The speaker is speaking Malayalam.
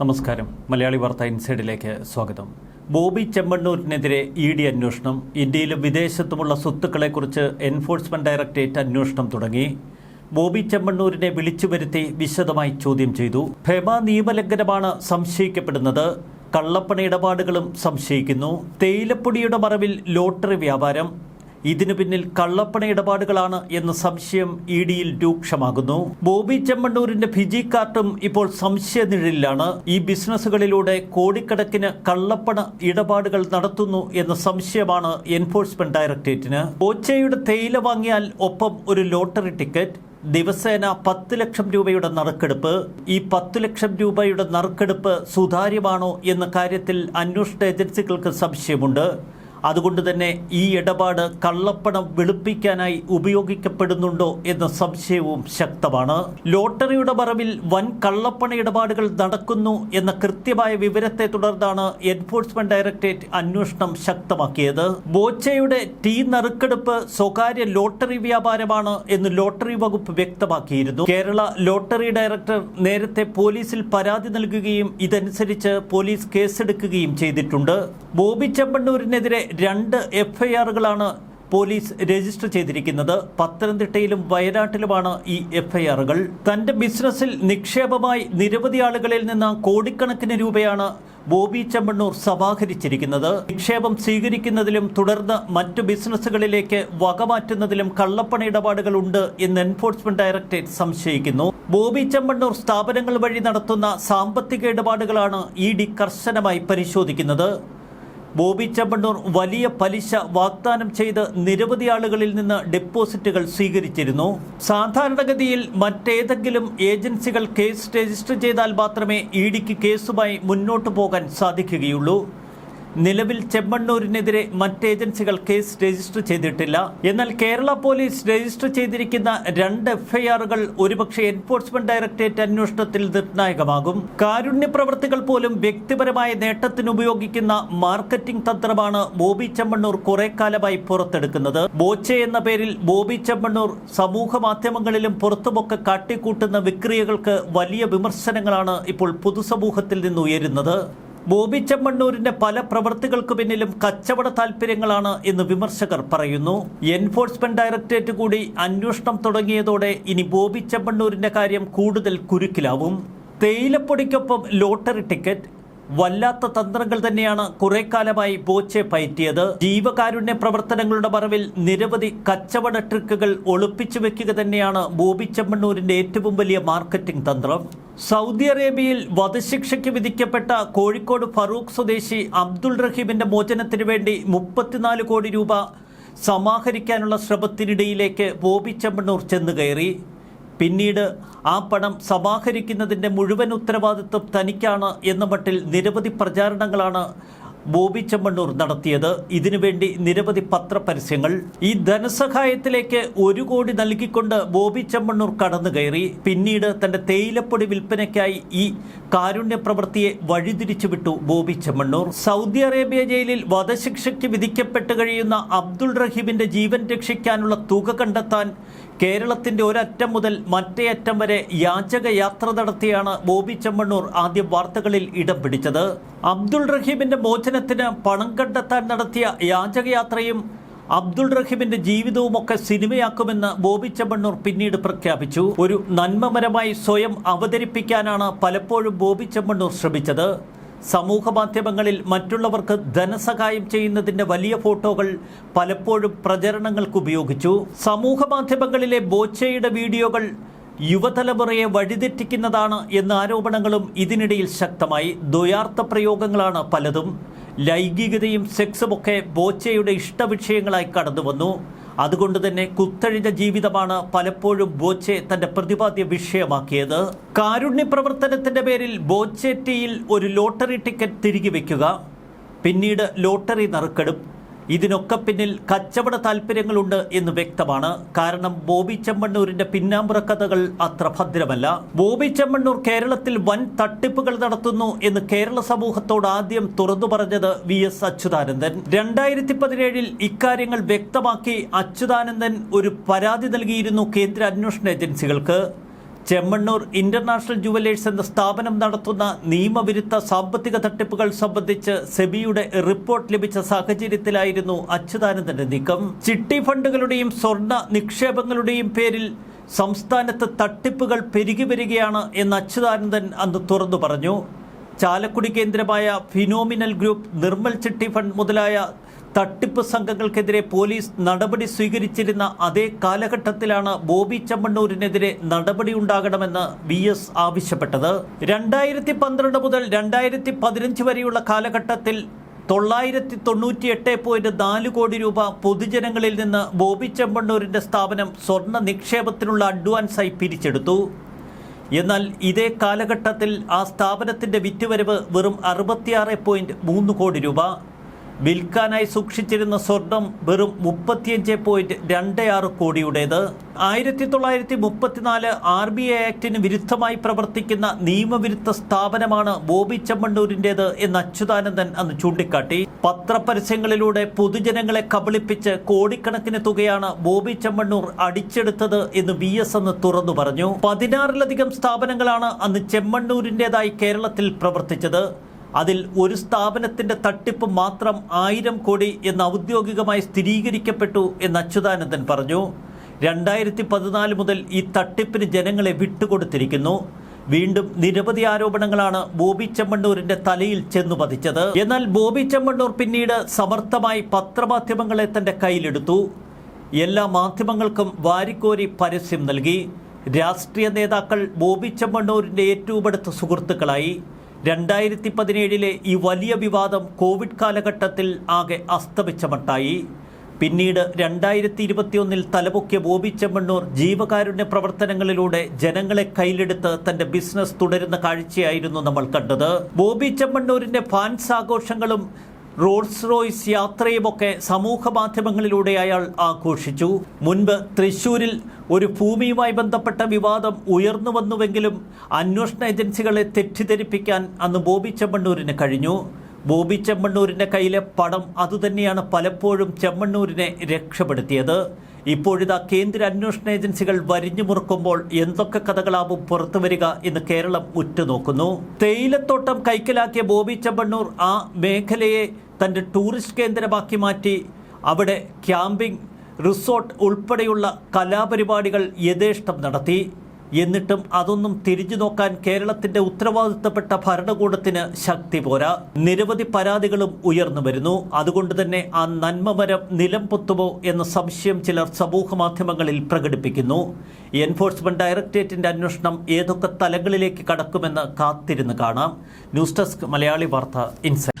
നമസ്കാരം. മലയാളി വാർത്ത ഇൻസൈഡിലേക്ക് സ്വാഗതം. ബോബി ചെമ്മണ്ണൂരിനെതിരെ ഇ ഡി അന്വേഷണം. ഇന്ത്യയിലും വിദേശത്തുമുള്ള സ്വത്തുക്കളെക്കുറിച്ച് എൻഫോഴ്സ്മെന്റ് ഡയറക്ടറേറ്റ് അന്വേഷണം തുടങ്ങി. ബോബി ചെമ്മണ്ണൂരിനെ വിളിച്ചു വരുത്തി വിശദമായി ചോദ്യം ചെയ്തു. ഭേമ നിയമലംഘനമാണ് സംശയിക്കപ്പെടുന്നത്. കള്ളപ്പണ ഇടപാടുകളും സംശയിക്കുന്നു. തേയിലപ്പൊടിയുടെ മറവിൽ ലോട്ടറി വ്യാപാരം. ഇതിനു പിന്നിൽ കള്ളപ്പണ ഇടപാടുകളാണ് എന്ന സംശയം ഇ ഡിയിൽ രൂക്ഷമാകുന്നു. ബോബി ചെമ്മണ്ണൂരിന്റെ ഫിജി കാർട്ടും ഇപ്പോൾ സംശയനിഴലിലാണ്. ഈ ബിസിനസ്സുകളിലൂടെ കോടിക്കണക്കിന് കള്ളപ്പണ ഇടപാടുകൾ നടത്തുന്നു എന്ന സംശയമാണ് എൻഫോഴ്സ്മെന്റ് ഡയറക്ടറേറ്റിന്. ഓച്ചയുടെ തേയില വാങ്ങിയാൽ ഒപ്പം ഒരു ലോട്ടറി ടിക്കറ്റ് ദിവസേന പത്ത് ലക്ഷം രൂപയുടെ നറുക്കെടുപ്പ്. ഈ പത്ത് ലക്ഷം രൂപയുടെ നറുക്കെടുപ്പ് സുതാര്യമാണോ എന്ന കാര്യത്തിൽ അന്വേഷണ ഏജൻസികൾക്ക് സംശയമുണ്ട്. അതുകൊണ്ട് തന്നെ ഈ ഇടപാട് കള്ളപ്പണം വെളുപ്പിക്കാനായി ഉപയോഗിക്കപ്പെടുന്നുണ്ടോ എന്ന സംശയവും ശക്തമാണ്. ലോട്ടറിയുടെ മറവിൽ വൻ കള്ളപ്പണ ഇടപാടുകൾ നടക്കുന്നു എന്ന കൃത്യമായ വിവരത്തെ തുടർന്നാണ് എൻഫോഴ്സ്മെന്റ് ഡയറക്ടറേറ്റ് അന്വേഷണം ശക്തമാക്കിയത്. ബോച്ചയുടെ ടീ നറുക്കെടുപ്പ് സ്വകാര്യ ലോട്ടറി വ്യാപാരമാണ് എന്ന് ലോട്ടറി വകുപ്പ് വ്യക്തമാക്കിയിരുന്നു. കേരള ലോട്ടറി ഡയറക്ടർ നേരത്തെ പോലീസിൽ പരാതി നൽകുകയും ഇതനുസരിച്ച് പോലീസ് കേസെടുക്കുകയും ചെയ്തിട്ടുണ്ട്. ബോബി ചെമ്മണ്ണൂരിനെതിരെ രണ്ട് എഫ്ഐആറുകളാണ് പോലീസ് രജിസ്റ്റർ ചെയ്തിരിക്കുന്നത്. പത്തനംതിട്ടയിലും വയനാട്ടിലുമാണ് ഈ എഫ്ഐആറുകൾ. തന്റെ ബിസിനസ്സിൽ നിക്ഷേപമായി നിരവധി ആളുകളിൽ നിന്ന് കോടിക്കണക്കിന് രൂപയാണ് ബോബി ചെമ്മണ്ണൂർ സമാഹരിച്ചിരിക്കുന്നത് നിക്ഷേപം സ്വീകരിക്കുന്നതിലും തുടർന്ന് മറ്റു ബിസിനസ്സുകളിലേക്ക് വകമാറ്റുന്നതിലും കള്ളപ്പണ ഇടപാടുകൾ ഉണ്ട് എന്ന് എൻഫോഴ്സ്മെന്റ് ഡയറക്ടറേറ്റ് സംശയിക്കുന്നു. ബോബി ചെമ്മണ്ണൂർ സ്ഥാപനങ്ങൾ വഴി നടത്തുന്ന സാമ്പത്തിക ഇടപാടുകളാണ് ഇ ഡി കർശനമായി പരിശോധിക്കുന്നത്. ബോബി ചമ്പണ്ണൂർ വലിയ പലിശ വാഗ്ദാനം ചെയ്ത് നിരവധി ആളുകളിൽ നിന്ന് ഡെപ്പോസിറ്റുകൾ സ്വീകരിച്ചിരുന്നു. സാധാരണഗതിയിൽ മറ്റേതെങ്കിലും ഏജൻസികൾ കേസ് രജിസ്റ്റർ ചെയ്താൽ മാത്രമേ ഇ ഡിക്ക് കേസുമായി മുന്നോട്ടു പോകാൻ സാധിക്കുകയുള്ളൂ. നിലവിൽ ചെമ്മണ്ണൂരിനെതിരെ മറ്റ് ഏജൻസികൾ കേസ് രജിസ്റ്റർ ചെയ്തിട്ടില്ല. എന്നാൽ കേരള പോലീസ് രജിസ്റ്റർ ചെയ്തിരിക്കുന്ന രണ്ട് എഫ്ഐആറുകൾ ഒരുപക്ഷെ എൻഫോഴ്സ്മെന്റ് ഡയറക്ടറേറ്റ് അന്വേഷണത്തിൽ നിർണായകമാകും. കാരുണ്യ പ്രവർത്തികൾ പോലും വ്യക്തിപരമായ നേട്ടത്തിന് ഉപയോഗിക്കുന്ന മാർക്കറ്റിംഗ് തന്ത്രമാണ് ബോബി ചെമ്മണ്ണൂർ കുറെ കാലമായി പുറത്തെടുക്കുന്നത്. ബോച്ചെ എന്ന പേരിൽ ബോബി ചെമ്മണ്ണൂർ സമൂഹ മാധ്യമങ്ങളിലും പുറത്തുമൊക്കെ കാട്ടിക്കൂട്ടുന്ന വിക്രിയകൾക്ക് വലിയ വിമർശനങ്ങളാണ് ഇപ്പോൾ പൊതുസമൂഹത്തിൽ നിന്ന് ഉയരുന്നത്. ബോബി ചെമ്മണ്ണൂരിന്റെ പല പ്രവൃത്തികൾക്ക് പിന്നിലും കച്ചവട താൽപര്യങ്ങളാണ് എന്ന് വിമർശകർ പറയുന്നു. എൻഫോഴ്സ്മെന്റ് ഡയറക്ടറേറ്റ് കൂടി അന്വേഷണം തുടങ്ങിയതോടെ ഇനി ബോബി ചെമ്മണ്ണൂരിന്റെ കാര്യം കൂടുതൽ കുരുക്കിലാവും. തേയിലപ്പൊടിക്കൊപ്പം ലോട്ടറി ടിക്കറ്റ് വല്ലാത്ത തന്ത്രങ്ങൾ തന്നെയാണ് കുറെ കാലമായി ബോച്ചെ പയറ്റിയത്. ജീവകാരുണ്യ പ്രവർത്തനങ്ങളുടെ മറവിൽ നിരവധി കച്ചവട ട്രിക്കുകൾ ഒളിപ്പിച്ചു വെക്കുക തന്നെയാണ് ബോബി ചെമ്മണ്ണൂരിന്റെ ഏറ്റവും വലിയ മാർക്കറ്റിംഗ് തന്ത്രം. സൗദി അറേബ്യയിൽ വധശിക്ഷയ്ക്ക് വിധിക്കപ്പെട്ട കോഴിക്കോട് ഫറൂഖ് സ്വദേശി അബ്ദുൾ റഹീമിന്റെ മോചനത്തിനു വേണ്ടി മുപ്പത്തിനാല് കോടി രൂപ സമാഹരിക്കാനുള്ള ശ്രമത്തിനിടയിലേക്ക് ബോബി ചെമ്മണ്ണൂർ ചെന്നു കയറി പിന്നീട് ആ പണം സമാഹരിക്കുന്നതിന്റെ മുഴുവൻ ഉത്തരവാദിത്വം തനിക്കാണ് എന്ന മട്ടിൽ നിരവധി പ്രചാരണങ്ങളാണ് ബോബി ചെമ്മണ്ണൂർ നടത്തിയത്. ഇതിനുവേണ്ടി നിരവധി പത്രപരസ്യങ്ങൾ. ഈ ധനസഹായത്തിലേക്ക് ഒരു കോടി നൽകിക്കൊണ്ട് ബോബി ചെമ്മണ്ണൂർ കടന്നു കയറി പിന്നീട് തന്റെ തേയിലപ്പൊടി വിൽപ്പനയ്ക്കായി ഈ കാരുണ്യ പ്രവൃത്തിയെ വഴിതിരിച്ചുവിട്ടു ബോബി ചെമ്മണ്ണൂർ. സൗദി അറേബ്യ ജയിലിൽ വധശിക്ഷയ്ക്ക് വിധിക്കപ്പെട്ട് കഴിയുന്ന അബ്ദുൾ റഹീമിന്റെ ജീവൻ രക്ഷിക്കാനുള്ള തുക കണ്ടെത്താൻ കേരളത്തിന്റെ ഒരറ്റം മുതൽ മറ്റേ അറ്റം വരെ യാചക യാത്ര നടത്തിയാണ് ബോബി ചെമ്മണ്ണൂർ ആദ്യ വാർത്തകളിൽ ഇടം പിടിച്ചത്. അബ്ദുൾ റഹീമിന്റെ മോചനത്തിന് പണം കണ്ടെത്താൻ നടത്തിയ യാചകയാത്രയും അബ്ദുൾ റഹീമിന്റെ ജീവിതവുമൊക്കെ സിനിമയാക്കുമെന്ന് ബോബി ചെമ്മണ്ണൂർ പിന്നീട് പ്രഖ്യാപിച്ചു. ഒരു നന്മമരമായി സ്വയം അവതരിപ്പിക്കാനാണ് പലപ്പോഴും ബോബി ചെമ്മണ്ണൂർ ശ്രമിച്ചത്. സമൂഹ മാധ്യമങ്ങളിൽ മറ്റുള്ളവർക്ക് ധനസഹായം ചെയ്യുന്നതിന്റെ വലിയ ഫോട്ടോകൾ പലപ്പോഴും പ്രചരണങ്ങൾക്ക് ഉപയോഗിച്ചു. സമൂഹ മാധ്യമങ്ങളിലെ ബോച്ചയുടെ വീഡിയോകൾ യുവതലമുറയെ വഴിതെറ്റിക്കുന്നതാണ് എന്ന ആരോപണങ്ങളും ഇതിനിടയിൽ ശക്തമായി. ദ്വയാർത്ഥ പ്രയോഗങ്ങളാണ് പലതും. ലൈംഗികതയും സെക്സുമൊക്കെ ബോച്ചയുടെ ഇഷ്ടവിഷയങ്ങളായി കടന്നു വന്നു അതുകൊണ്ട് തന്നെ കുത്തഴിഞ്ഞ ജീവിതമാണ് പലപ്പോഴും ബോച്ചെ തന്റെ പ്രതിപാദ്യ വിഷയമാക്കിയത്. കാരുണ്യ പ്രവർത്തനത്തിന്റെ പേരിൽ ബോച്ചേറ്റിയിൽ ഒരു ലോട്ടറി ടിക്കറ്റ് തിരികെ വെക്കുക. പിന്നീട് ലോട്ടറി നറുക്കെടുപ്പ്. ഇതിനൊക്കെ പിന്നിൽ കച്ചവട താല്പര്യങ്ങളുണ്ട് എന്ന് വ്യക്തമാണ്. കാരണം ബോബി ചെമ്മണ്ണൂരിന്റെ പിന്നാമ്പുറ കഥകൾ അത്ര ഭദ്രമല്ല. ബോബി ചെമ്മണ്ണൂർ കേരളത്തിൽ വൻ തട്ടിപ്പുകൾ നടത്തുന്നു എന്ന് കേരള സമൂഹത്തോട് ആദ്യം തുറന്നു പറഞ്ഞത് വി എസ് അച്യുതാനന്ദൻ. രണ്ടായിരത്തി പതിനേഴിൽ ഇക്കാര്യങ്ങൾ വ്യക്തമാക്കി അച്യുതാനന്ദൻ ഒരു പരാതി നൽകിയിരുന്നു കേന്ദ്ര അന്വേഷണ ഏജൻസികൾക്ക്. ചെമ്മണ്ണൂർ ഇന്റർനാഷണൽ ജുവലേഴ്സ് എന്ന സ്ഥാപനം നടത്തുന്ന നിയമവിരുദ്ധ സാമ്പത്തിക തട്ടിപ്പുകൾ സംബന്ധിച്ച് സെബിയുടെ റിപ്പോർട്ട് ലഭിച്ച സാഹചര്യത്തിലായിരുന്നു അച്യുതാനന്ദന്റെ നീക്കം. ചിട്ടി ഫണ്ടുകളുടെയും സ്വർണ നിക്ഷേപങ്ങളുടെയും പേരിൽ സംസ്ഥാനത്ത് തട്ടിപ്പുകൾ പെരുകി വരികയാണ് എന്ന് അച്യുതാനന്ദൻ അന്ന് തുറന്നു പറഞ്ഞു. ചാലക്കുടി കേന്ദ്രമായ ഫിനോമിനൽ ഗ്രൂപ്പ് നിർമ്മൽ ചിട്ടി ഫണ്ട് മുതലായ തട്ടിപ്പ് സംഘങ്ങൾക്കെതിരെ പോലീസ് നടപടി സ്വീകരിച്ചിരുന്ന അതേ കാലഘട്ടത്തിലാണ് ബോബി ചമ്മണ്ണൂരിനെതിരെ നടപടി ഉണ്ടാകണമെന്ന് വി എസ് ആവശ്യപ്പെട്ടത്. രണ്ടായിരത്തി പന്ത്രണ്ട് മുതൽ രണ്ടായിരത്തി പതിനഞ്ച് വരെയുള്ള കാലഘട്ടത്തിൽ തൊള്ളായിരത്തി തൊണ്ണൂറ്റി എട്ട് പോയിന്റ് നാല് കോടി രൂപ പൊതുജനങ്ങളിൽ നിന്ന് ബോബി ചെമ്പണ്ണൂരിന്റെ സ്ഥാപനം സ്വർണ നിക്ഷേപത്തിനുള്ള അഡ്വാൻസായി പിരിച്ചെടുത്തു. എന്നാൽ ഇതേ കാലഘട്ടത്തിൽ ആ സ്ഥാപനത്തിന്റെ വിറ്റുവരവ് വെറും അറുപത്തിയാറ് പോയിന്റ് മൂന്ന് കോടി രൂപ. വിൽക്കാനായി സൂക്ഷിച്ചിരുന്ന സ്വർണം വെറും മുപ്പത്തിയഞ്ച് പോയിന്റ് രണ്ട് ആറ് കോടിയുടേത്. ആയിരത്തി തൊള്ളായിരത്തി മുപ്പത്തിനാല് ആർ ബി ഐ ആക്ടിന് വിരുദ്ധമായി പ്രവർത്തിക്കുന്ന നിയമവിരുദ്ധ സ്ഥാപനമാണ് ബോബി ചെമ്മണ്ണൂരിന്റേത് എന്ന് അച്യുതാനന്ദൻ അന്ന് ചൂണ്ടിക്കാട്ടി. പത്രപരസ്യങ്ങളിലൂടെ പൊതുജനങ്ങളെ കബളിപ്പിച്ച് കോടിക്കണക്കിന് തുകയാണ് ബോബി ചെമ്മണ്ണൂർ അടിച്ചെടുത്തത് എന്ന് വി എസ് അന്ന് തുറന്നു പറഞ്ഞു. പതിനാറിലധികം സ്ഥാപനങ്ങളാണ് അന്ന് ചെമ്മണ്ണൂരിന്റെതായി കേരളത്തിൽ പ്രവർത്തിച്ചത്. അതിൽ ഒരു സ്ഥാപനത്തിന്റെ തട്ടിപ്പ് മാത്രം ആയിരം കോടി എന്ന് ഔദ്യോഗികമായി സ്ഥിരീകരിക്കപ്പെട്ടു എന്ന് അച്യുതാനന്ദൻ പറഞ്ഞു. രണ്ടായിരത്തി പതിനാല് മുതൽ ഈ തട്ടിപ്പിന് ജനങ്ങളെ വിട്ടുകൊടുത്തിരിക്കുന്നു. വീണ്ടും നിരവധി ആരോപണങ്ങളാണ് ബോബി ചെമ്മണ്ണൂരിന്റെ തലയിൽ ചെന്നു പതിച്ചത്. എന്നാൽ ബോബി ചെമ്മണ്ണൂർ പിന്നീട് സമർത്ഥമായി പത്രമാധ്യമങ്ങളെ തന്റെ കയ്യിലെടുത്തു. എല്ലാ മാധ്യമങ്ങൾക്കും വാരിക്കോരി പരസ്യം നൽകി. രാഷ്ട്രീയ നേതാക്കൾ ബോബി ചെമ്മണ്ണൂരിന്റെ ഏറ്റവും അടുത്ത സുഹൃത്തുക്കളായി. രണ്ടായിരത്തി പതിനേഴിലെ ഈ വലിയ വിവാദം കോവിഡ് കാലഘട്ടത്തിൽ ആകെ അസ്തമിച്ച മട്ടായി പിന്നീട് രണ്ടായിരത്തി ഇരുപത്തിയൊന്നിൽ തലപൊക്കിയ ബോബി ചെമ്മണ്ണൂർ ജീവകാരുണ്യ പ്രവർത്തനങ്ങളിലൂടെ ജനങ്ങളെ കയ്യിലെടുത്ത് തന്റെ ബിസിനസ് തുടരുന്ന കാഴ്ചയായിരുന്നു നമ്മൾ കണ്ടത്. ബോബി ചെമ്മണ്ണൂരിന്റെ ഫാൻസ് ആഘോഷങ്ങളും റോൾസ് റോയ്സ് യാത്രയുമൊക്കെ സമൂഹ മാധ്യമങ്ങളിലൂടെ അയാൾ ആഘോഷിച്ചു. മുൻപ് തൃശൂരിൽ ഒരു ഭൂമിയുമായി ബന്ധപ്പെട്ട വിവാദം ഉയർന്നു വന്നുവെങ്കിലും അന്വേഷണ ഏജൻസികളെ തെറ്റിദ്ധരിപ്പിക്കാൻ അന്ന് ബോബി ചെമ്മണ്ണൂരിന് കഴിഞ്ഞു. ബോബി ചെമ്മണ്ണൂരിന്റെ കയ്യിലെ പടം അതുതന്നെയാണ് പലപ്പോഴും ചെമ്മണ്ണൂരിനെ രക്ഷപ്പെടുത്തിയത്. ഇപ്പോഴിതാ കേന്ദ്ര അന്വേഷണ ഏജൻസികൾ വരിഞ്ഞു മുറുക്കുമ്പോൾ എന്തൊക്കെ കഥകളാവും പുറത്തു വരിക എന്ന് കേരളം ഉറ്റുനോക്കുന്നു. തേയിലത്തോട്ടം കൈക്കലാക്കിയ ബോബി ചെമ്പണ്ണൂർ ആ മേഖലയെ തന്റെ ടൂറിസ്റ്റ് കേന്ദ്രമാക്കി മാറ്റി. അവിടെ ക്യാമ്പിംഗ് റിസോർട്ട് ഉൾപ്പെടെയുള്ള കലാപരിപാടികൾ യഥേഷ്ടം നടത്തി. എന്നിട്ടും അതൊന്നും തിരിഞ്ഞു നോക്കാൻ കേരളത്തിന്റെ ഉത്തരവാദിത്തപ്പെട്ട ഭരണകൂടത്തിന് ശക്തി പോരാ. നിരവധി പരാതികളും ഉയർന്നു വരുന്നു. അതുകൊണ്ട് തന്നെ ആ നന്മമരം നിലം പൊത്തുമോ എന്ന സംശയം ചിലർ സമൂഹ മാധ്യമങ്ങളിൽ പ്രകടിപ്പിക്കുന്നു. എൻഫോഴ്സ്മെന്റ് ഡയറക്ടറേറ്റിന്റെ അന്വേഷണം ഏതൊക്കെ തലങ്ങളിലേക്ക് കടക്കുമെന്ന് കാത്തിരുന്ന് കാണാം. ന്യൂസ് ഡെസ്ക് മലയാളി വാർത്ത ഇൻസൈറ്റ്